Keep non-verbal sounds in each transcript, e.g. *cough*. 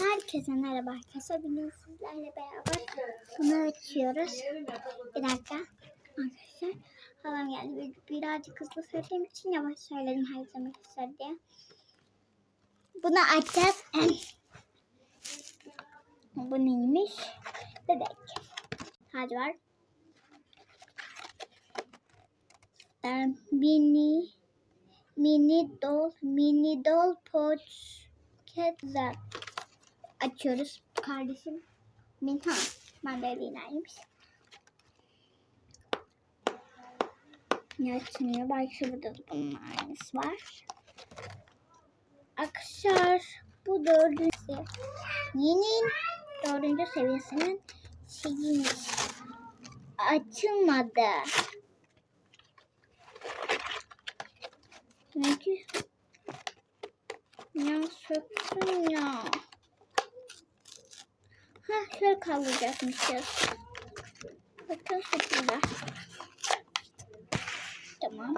Herkese merhaba arkadaşlar. Bugün sizlerle beraber bunu açıyoruz. Bir dakika. Arkadaşlar halam geldi. Bir, birazcık hızlı söylediğim için yavaş söyledim her zaman arkadaşlar diye. Bunu açacağız. Bu neymiş? Bebek. Hadi var. Mini mini doll mini doll pocket zap açıyoruz kardeşim. Minha. Ben de Elina'ymış. Ne açılıyor? Belki burada da bunun aynısı var. Arkadaşlar bu dördüncü yeni dördüncü seviyesinin şeyiymiş. Açılmadı. Ne ki? Ya söktüm ya. Şöyle kaldıracakmışız. Bakın şekilde. Tamam.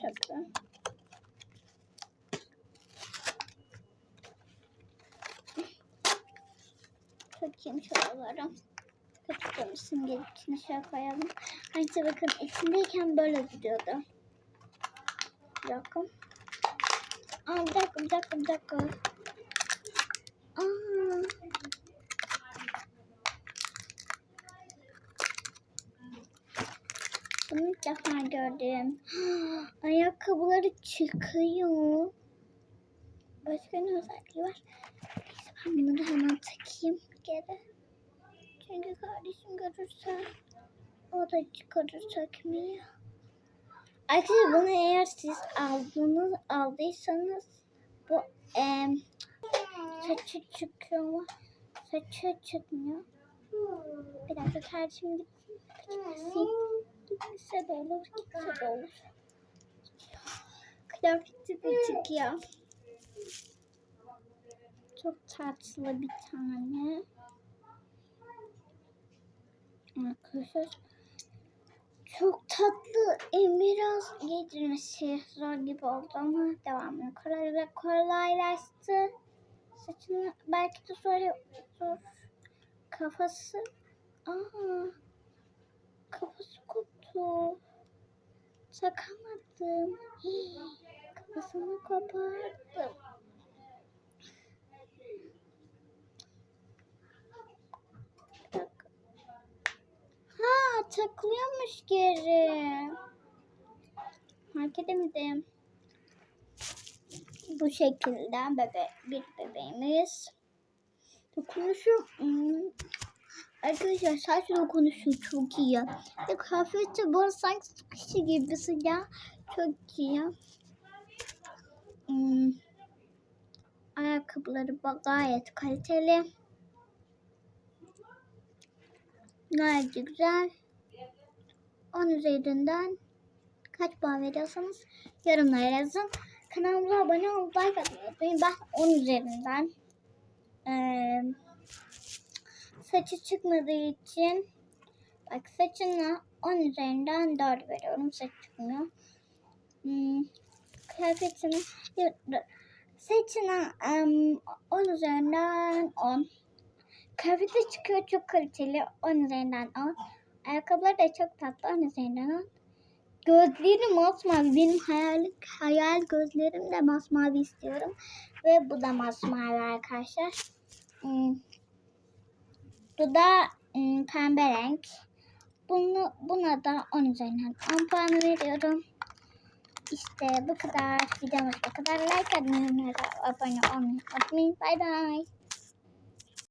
Şöyle. Takayım şuralara. Katıklamışsın gerisini şöyle koyalım. Aynısı bakın içindeyken böyle gidiyordu. Bir dakika. Aa, bir dakika bir dakika bir dakika. Bunu ilk gördüm. *gasps* Ayakkabıları çıkıyor. Başka ne özelliği var? Neyse ben bunları hemen takayım geri. Çünkü kardeşim görürse o da çıkarır takmayı. Arkadaşlar bunu eğer siz aldınız, aldıysanız bu em, saçı çıkıyor mu? Saçı çıkmıyor. Bir dakika kardeşim gitsin. Gitmesin. Gitmese de olur, gitse de olur. Kıyafeti de çıkıyor. Çok tatlı bir tane. Arkadaşlar çok tatlı. E, biraz giydirmesi zor gibi oldu ama devamını kolay, kolaylaştı. Saçını belki de zor, zor. Kafası. Aa, kafası koptu. Takamadım. Kafasını kopardım. Ha takılıyormuş geri. Fark edemedim. Bu şekilde bebe bir bebeğimiz. Dokunuşu hmm. Arkadaşlar saç dokunuşu çok iyi. Ve kıyafeti bu sanki sıkışı gibisi ya. Çok iyi. Hmm. Ayakkabıları gayet kaliteli. Gayet güzel. 10 üzerinden kaç puan veriyorsanız yorumlara yazın. Kanalımıza abone olup like atmayı unutmayın. Ben 10 üzerinden ee, saçı çıkmadığı için bak saçına 10 üzerinden 4 veriyorum. Saç çıkmıyor. Hmm, kıyafetini saçına um, 10 üzerinden 10. Kıyafeti çıkıyor çok kaliteli 10 üzerinden 10. Ayakkabıları da çok tatlı 10 üzerinden 10. Gözleri masmavi. Benim hayal, hayal gözlerim de masmavi istiyorum. Ve bu da masmavi arkadaşlar. Hmm. Bu da hmm, pembe renk. Bunu, buna da 10 üzerinden 10 puan veriyorum. İşte bu kadar. Videomuz bu kadar. Like atmayı, abone olmayı unutmayın. Bye bye.